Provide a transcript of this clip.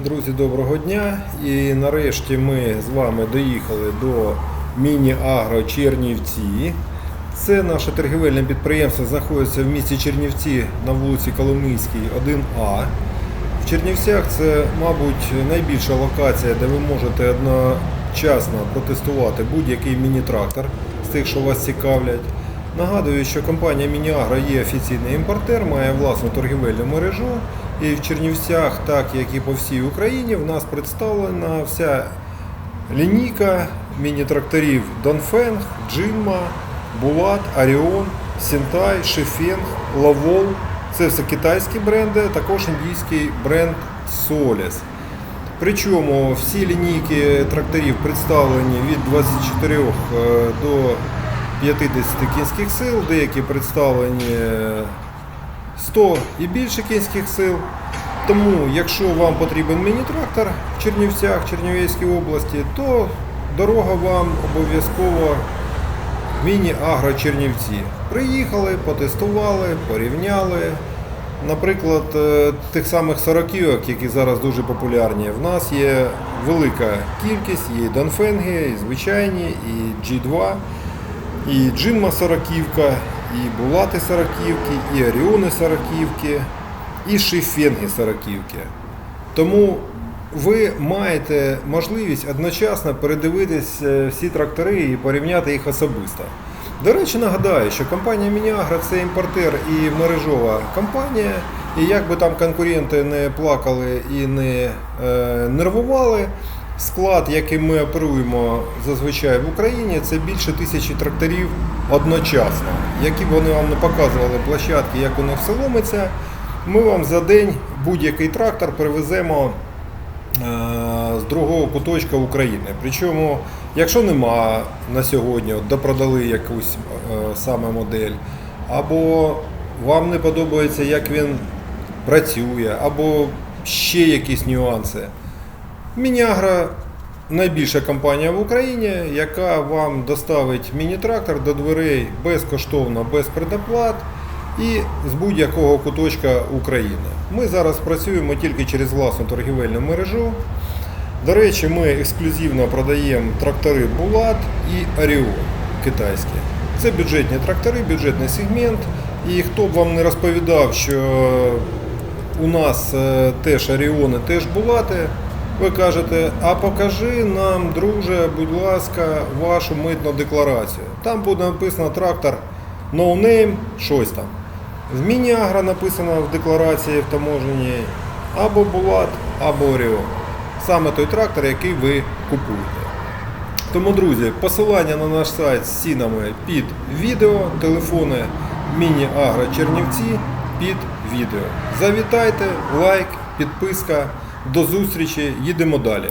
Друзі, доброго дня! І нарешті ми з вами доїхали до міні-агро Чернівці. Це наше торгівельне підприємство знаходиться в місті Чернівці на вулиці Коломийській, 1А. В Чернівцях це, мабуть, найбільша локація, де ви можете одночасно протестувати будь-який міні-трактор з тих, що вас цікавлять. Нагадую, що компанія Мініагро є офіційний імпортер, має власну торгівельну мережу. І в Чернівцях, так як і по всій Україні, в нас представлена вся лінійка міні-тракторів Донфенг, Джинма, Булат, Аріон, Сінтай, Шефенг, Лавол. Це все китайські бренди, також індійський бренд Solis. Причому всі лінійки тракторів представлені від 24 е, до 50 кінських сил, деякі представлені 100 і більше кінських сил. Тому, якщо вам потрібен міні-трактор в Чернівцях, Чернівецькій області, то дорога вам обов'язково в міні-агро Чернівці. Приїхали, потестували, порівняли. Наприклад, е, тих самих 40 які зараз дуже популярні, в нас є велика кількість, є Донфенги, і звичайні, і G2, і Джинма 40 і Булати 40 і Оріони 40 і Шифенги 40 Тому ви маєте можливість одночасно передивитись е, всі трактори і порівняти їх особисто. До речі, нагадаю, що компанія Мініагра це імпортер і мережова компанія. І як би там конкуренти не плакали і не е, нервували, склад, яким ми оперуємо зазвичай в Україні, це більше тисячі тракторів одночасно. Які б вони вам не показували площадки, як у них все ломиться, ми вам за день будь-який трактор привеземо е, з другого куточка України. Причому, якщо нема на сьогодні, от допродали якусь е, саме модель, або вам не подобається, як він працює, або ще якісь нюанси. Мініагра найбільша компанія в Україні, яка вам доставить міні-трактор до дверей безкоштовно, без предоплат і з будь-якого куточка України. Ми зараз працюємо тільки через власну торгівельну мережу. До речі, ми ексклюзивно продаємо трактори Булат і Оріон китайські. Це бюджетні трактори, бюджетний сегмент. І хто б вам не розповідав, що у нас е, теж Оріони, теж Булати, ви кажете, а покажи нам, друже, будь ласка, вашу митну декларацію. Там буде написано трактор no name, щось там. В Мініагра написано в декларації в таможенні або Булат, або Оріон. Саме той трактор, який ви купуєте. Тому, друзі, посилання на наш сайт з цінами під відео, телефони Міні-Агро Чернівці під відео. Завітайте, лайк, підписка. До зустрічі, їдемо далі.